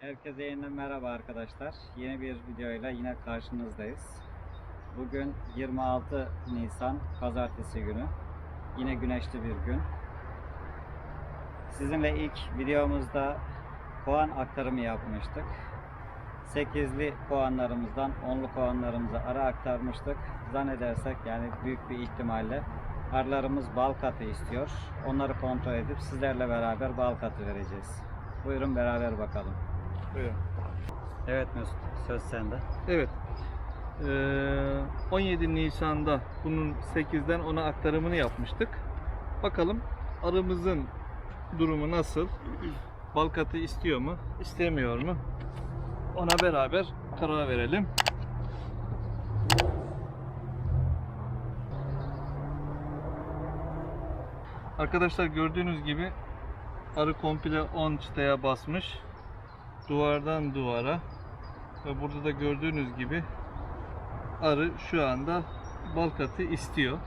Herkese yeniden merhaba arkadaşlar. Yeni bir videoyla yine karşınızdayız. Bugün 26 Nisan Pazartesi günü. Yine güneşli bir gün. Sizinle ilk videomuzda puan aktarımı yapmıştık. 8'li puanlarımızdan 10'lu puanlarımıza ara aktarmıştık. Zannedersek yani büyük bir ihtimalle arılarımız bal katı istiyor. Onları kontrol edip sizlerle beraber bal katı vereceğiz. Buyurun beraber bakalım. Buyurun. Evet Mesut, söz sende. Evet. Ee, 17 Nisan'da bunun 8'den 10'a aktarımını yapmıştık. Bakalım arımızın durumu nasıl? Bal katı istiyor mu? istemiyor mu? Ona beraber karar verelim. Arkadaşlar gördüğünüz gibi arı komple 10 çıtaya basmış. Duvardan duvara ve burada da gördüğünüz gibi arı şu anda bal katı istiyor.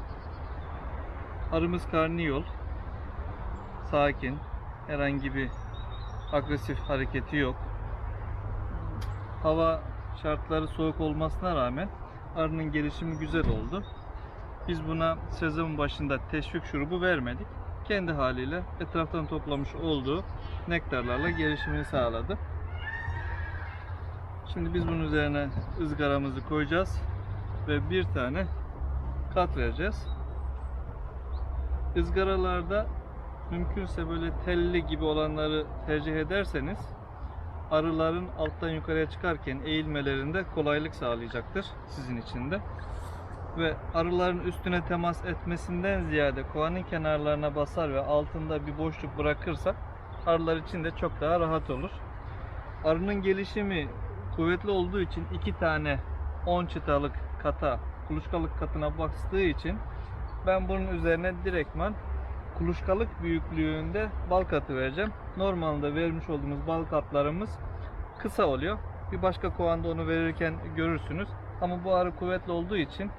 Arımız karniyol. Sakin. Herhangi bir agresif hareketi yok. Hava şartları soğuk olmasına rağmen arının gelişimi güzel oldu. Biz buna sezon başında teşvik şurubu vermedik. Kendi haliyle etraftan toplamış olduğu nektarlarla gelişimini sağladı. Şimdi biz bunun üzerine ızgaramızı koyacağız ve bir tane kat vereceğiz. Izgaralarda mümkünse böyle telli gibi olanları tercih ederseniz arıların alttan yukarıya çıkarken eğilmelerinde kolaylık sağlayacaktır sizin için de. Ve arıların üstüne temas etmesinden ziyade kovanın kenarlarına basar ve altında bir boşluk bırakırsak arılar için de çok daha rahat olur. Arının gelişimi kuvvetli olduğu için iki tane 10 çıtalık kata, kuluçkalık katına bastığı için ben bunun üzerine direktman kuluçkalık büyüklüğünde bal katı vereceğim. Normalde vermiş olduğumuz bal katlarımız kısa oluyor. Bir başka kovanda onu verirken görürsünüz. Ama bu arı kuvvetli olduğu için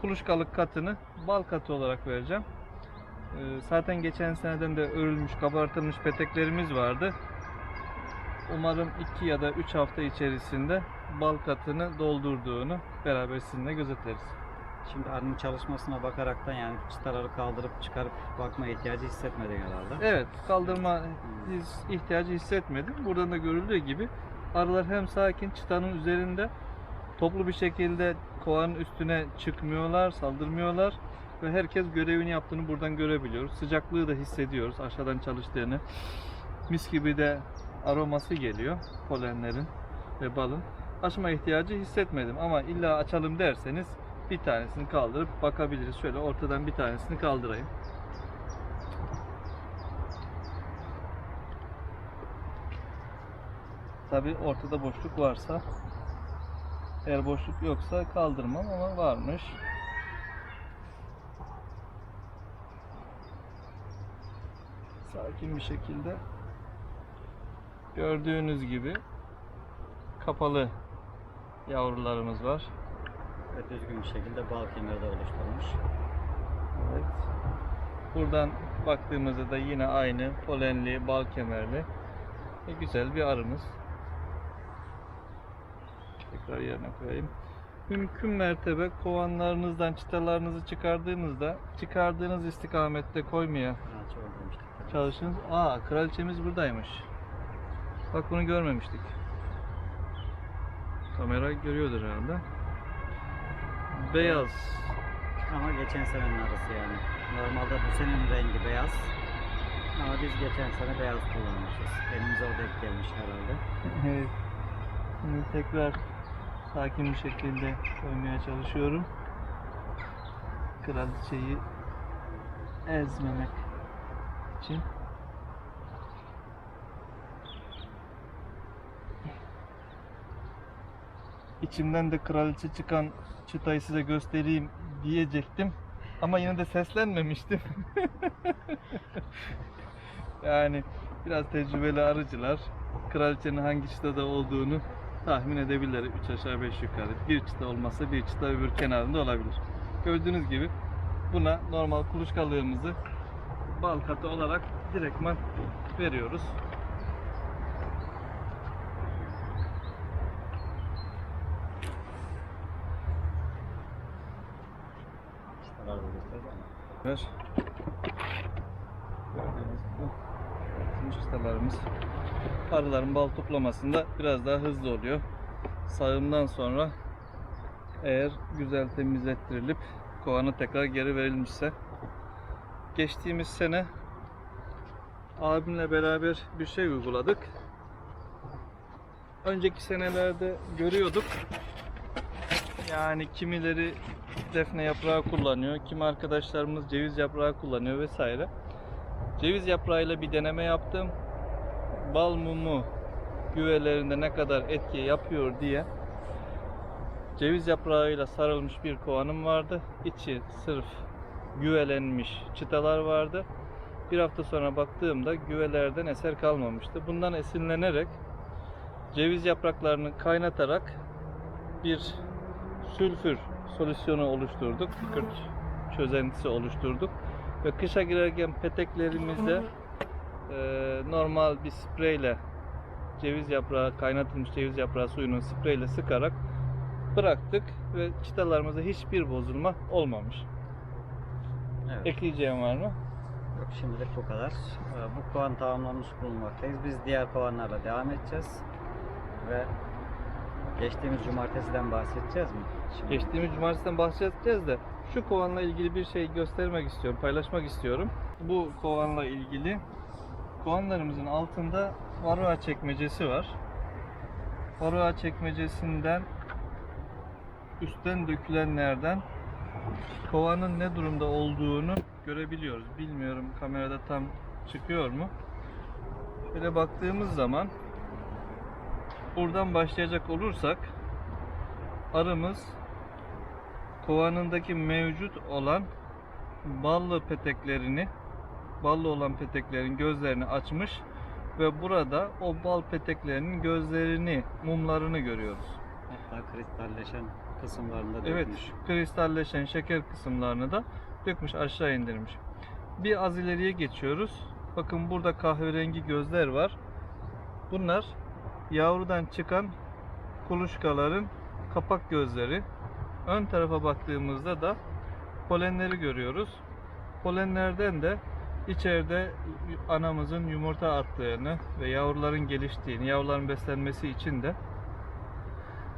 kuluçkalık katını bal katı olarak vereceğim. Ee, Zaten geçen seneden de örülmüş, kabartılmış peteklerimiz vardı. Umarım 2 ya da 3 hafta içerisinde bal katını doldurduğunu beraber sizinle gözetleriz. Şimdi arının çalışmasına bakaraktan yani çıtaları kaldırıp çıkarıp bakma ihtiyacı hissetmedin herhalde. Evet, kaldırma his- ihtiyacı hissetmedim. Buradan da görüldüğü gibi arılar hem sakin çıtanın üzerinde toplu bir şekilde kovanın üstüne çıkmıyorlar, saldırmıyorlar ve herkes görevini yaptığını buradan görebiliyoruz. Sıcaklığı da hissediyoruz aşağıdan çalıştığını. Mis gibi de aroması geliyor polenlerin ve balın. Açma ihtiyacı hissetmedim ama illa açalım derseniz bir tanesini kaldırıp bakabiliriz. Şöyle ortadan bir tanesini kaldırayım. Tabi ortada boşluk varsa eğer boşluk yoksa kaldırmam ama varmış. Sakin bir şekilde gördüğünüz gibi kapalı yavrularımız var. Ve düzgün bir şekilde bal kemeri de oluşturmuş. Evet. Buradan baktığımızda da yine aynı polenli, bal kemerli ve güzel bir arımız. Tekrar yerine koyayım. Mümkün mertebe kovanlarınızdan çıtalarınızı çıkardığınızda çıkardığınız istikamette koymaya Ha, çok demiştik. çalışın. Aa, kraliçemiz buradaymış. Bak bunu görmemiştik. Kamera görüyordur herhalde. Beyaz. Ama geçen senenin arısı yani. Normalde bu senenin rengi beyaz. Ama biz geçen sene beyaz kullanmışız. Elimize o denk gelmiş herhalde. Evet. Şimdi tekrar sakin bir şekilde koymaya çalışıyorum. Kraliçeyi ezmemek için. İçimden de kraliçe çıkan çıtayı size göstereyim diyecektim. Ama yine de seslenmemiştim. yani biraz tecrübeli arıcılar kraliçenin hangi çıtada olduğunu tahmin edebilirler. 3 aşağı 5 yukarı. Bir çıta olmazsa bir çıta öbür kenarında olabilir. Gördüğünüz gibi buna normal kuluçkalığımızı bal katı olarak direktman veriyoruz. çıtaları da Ver. Gördüğünüz gibi bizim çıtalarımız arıların bal toplamasında biraz daha hızlı oluyor. Sağımdan sonra eğer güzel temizlettirilip kovanı tekrar geri verilmişse geçtiğimiz sene abimle beraber bir şey uyguladık. Önceki senelerde görüyorduk. Yani kimileri defne yaprağı kullanıyor, kimi arkadaşlarımız ceviz yaprağı kullanıyor vesaire. Ceviz yaprağıyla bir deneme yaptım. Bal mumu güvelerinde ne kadar etki yapıyor diye ceviz yaprağıyla sarılmış bir kovanım vardı. İçi sırf güvelenmiş çıtalar vardı. Bir hafta sonra baktığımda güvelerden eser kalmamıştı. Bundan esinlenerek ceviz yapraklarını kaynatarak bir sülfür solüsyonu oluşturduk. Kükürt çözentisi oluşturduk. Ve kışa girerken peteklerimizde e, normal bir spreyle ceviz yaprağı, kaynatılmış ceviz yaprağı suyunu spreyle sıkarak bıraktık ve çıtalarımızda hiçbir bozulma olmamış. Evet. Ekleyeceğim var mı? Yok şimdilik bu kadar. Ee, Bu kovan tamamlamış bulunmaktayız. Biz diğer kovanlarla devam edeceğiz. Ve geçtiğimiz cumartesiden bahsedeceğiz mi? Şimdi Geçtiğimiz cumartesiden bahsedeceğiz de şu kovanla ilgili bir şey göstermek istiyorum, paylaşmak istiyorum. Bu kovanla ilgili kovanlarımızın altında varoa çekmecesi var. Varoa çekmecesinden üstten dökülenlerden kovanın ne durumda olduğunu görebiliyoruz. Bilmiyorum kamerada tam çıkıyor mu? Şöyle baktığımız zaman buradan başlayacak olursak arımız kovanındaki mevcut olan ballı peteklerini ballı olan peteklerin gözlerini açmış ve burada o bal peteklerinin gözlerini, mumlarını görüyoruz. hatta kristalleşen kısımlarında Evet, dökmüş. şu kristalleşen şeker kısımlarını da dökmüş, aşağı indirmiş. Bir az ileriye geçiyoruz. Bakın burada kahverengi gözler var. Bunlar yavrudan çıkan kuluçkaların kapak gözleri. Ön tarafa baktığımızda da polenleri görüyoruz. Polenlerden de içeride anamızın yumurta attığını ve yavruların geliştiğini, yavruların beslenmesi için de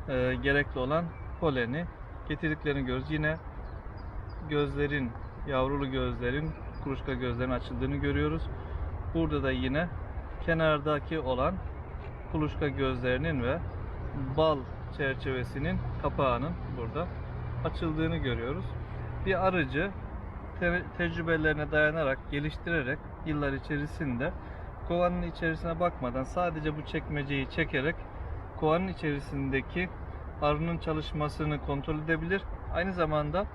e, gerekli olan poleni getirdiklerini görüyoruz. Yine gözlerin, yavrulu gözlerin, kuluçka gözlerin açıldığını görüyoruz. Burada da yine kenardaki olan kuluçka gözlerinin ve bal çerçevesinin kapağının burada açıldığını görüyoruz. Bir arıcı te- tecrübelerine dayanarak, geliştirerek yıllar içerisinde kovanın içerisine bakmadan sadece bu çekmeceyi çekerek kovanın içerisindeki arının çalışmasını kontrol edebilir. Aynı zamanda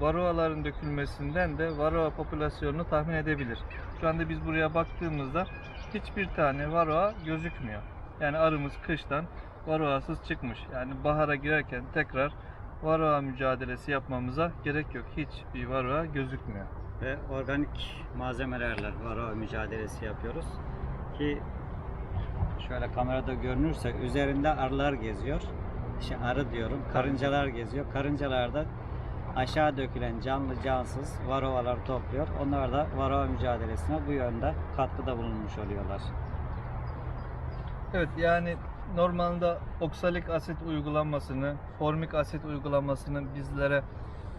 varoaların dökülmesinden de varoa popülasyonunu tahmin edebilir. Şu anda biz buraya baktığımızda hiçbir tane varoa gözükmüyor. Yani arımız kıştan varoasız çıkmış. Yani bahara girerken tekrar varoa mücadelesi yapmamıza gerek yok. Hiçbir varoa gözükmüyor. Ve organik malzemelerle varroa mücadelesi yapıyoruz. Ki şöyle kamerada görünürse üzerinde arılar geziyor. İşte arı diyorum. Karıncalar geziyor. Karıncalar da aşağı dökülen canlı cansız varovalar topluyor. Onlar da varroa mücadelesine bu yönde katkıda bulunmuş oluyorlar. Evet yani normalde oksalik asit uygulanmasını, formik asit uygulanmasını bizlere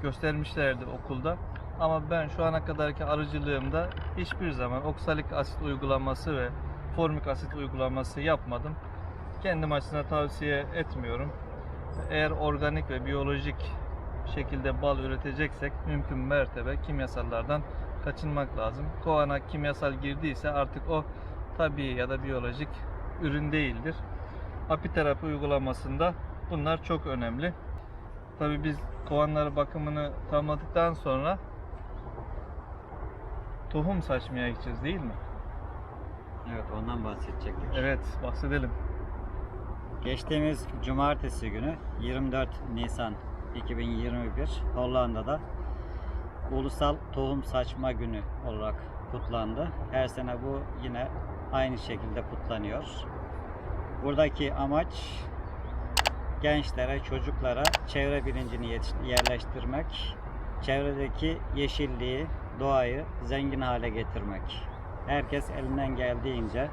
göstermişlerdi okulda. Ama ben şu ana kadarki arıcılığımda hiçbir zaman oksalik asit uygulaması ve formik asit uygulaması yapmadım. Kendim açısından tavsiye etmiyorum. Eğer organik ve biyolojik şekilde bal üreteceksek mümkün mertebe kimyasallardan kaçınmak lazım. Kovana kimyasal girdiyse artık o tabii ya da biyolojik ürün değildir. Apiterapi uygulamasında bunlar çok önemli. Tabii biz kovanları bakımını tamamladıktan sonra tohum saçmaya gideceğiz değil mi? Evet ondan bahsedecektik. Evet bahsedelim. Geçtiğimiz cumartesi günü 24 Nisan 2021 Hollanda'da Ulusal Tohum Saçma Günü olarak kutlandı. Her sene bu yine aynı şekilde kutlanıyor. Buradaki amaç gençlere, çocuklara çevre bilincini yerleştirmek, çevredeki yeşilliği, doğayı zengin hale getirmek. Herkes elinden geldiğince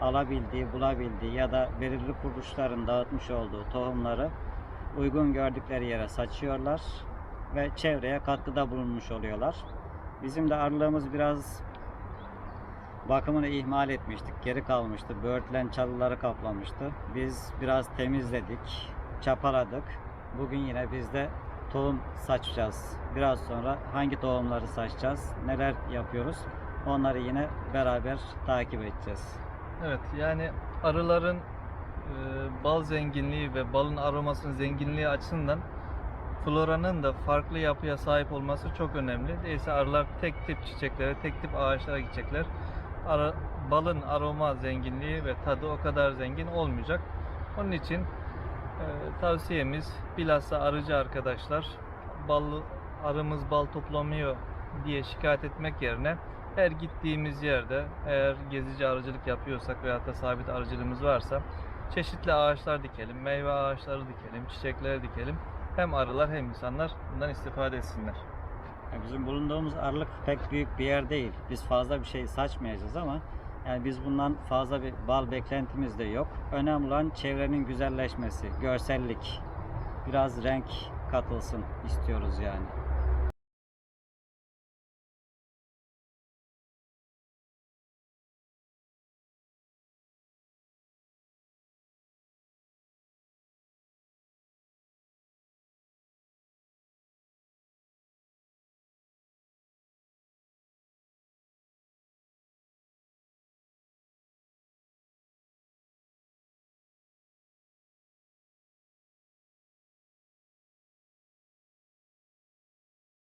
alabildiği, bulabildiği ya da belirli kuruluşların dağıtmış olduğu tohumları uygun gördükleri yere saçıyorlar ve çevreye katkıda bulunmuş oluyorlar. Bizim de arılığımız biraz bakımını ihmal etmiştik. Geri kalmıştı. Böğürtlen çalıları kaplamıştı. Biz biraz temizledik, çapaladık. Bugün yine biz de tohum saçacağız. Biraz sonra hangi tohumları saçacağız, neler yapıyoruz onları yine beraber takip edeceğiz. Evet yani arıların e, bal zenginliği ve balın aromasının zenginliği açısından floranın da farklı yapıya sahip olması çok önemli. Değilse arılar tek tip çiçeklere, tek tip ağaçlara gidecekler. Ara- balın aroma zenginliği ve tadı o kadar zengin olmayacak. Onun için e, tavsiyemiz bilhassa arıcı arkadaşlar bal arımız bal toplamıyor diye şikayet etmek yerine her gittiğimiz yerde eğer gezici arıcılık yapıyorsak veyahut da sabit arıcılığımız varsa çeşitli ağaçlar dikelim, meyve ağaçları dikelim, çiçekler dikelim. Hem arılar hem insanlar bundan istifade etsinler. Bizim bulunduğumuz arılık pek büyük bir yer değil. Biz fazla bir şey saçmayacağız ama yani biz bundan fazla bir bal beklentimiz de yok. Önemli olan çevrenin güzelleşmesi, görsellik. Biraz renk katılsın istiyoruz yani.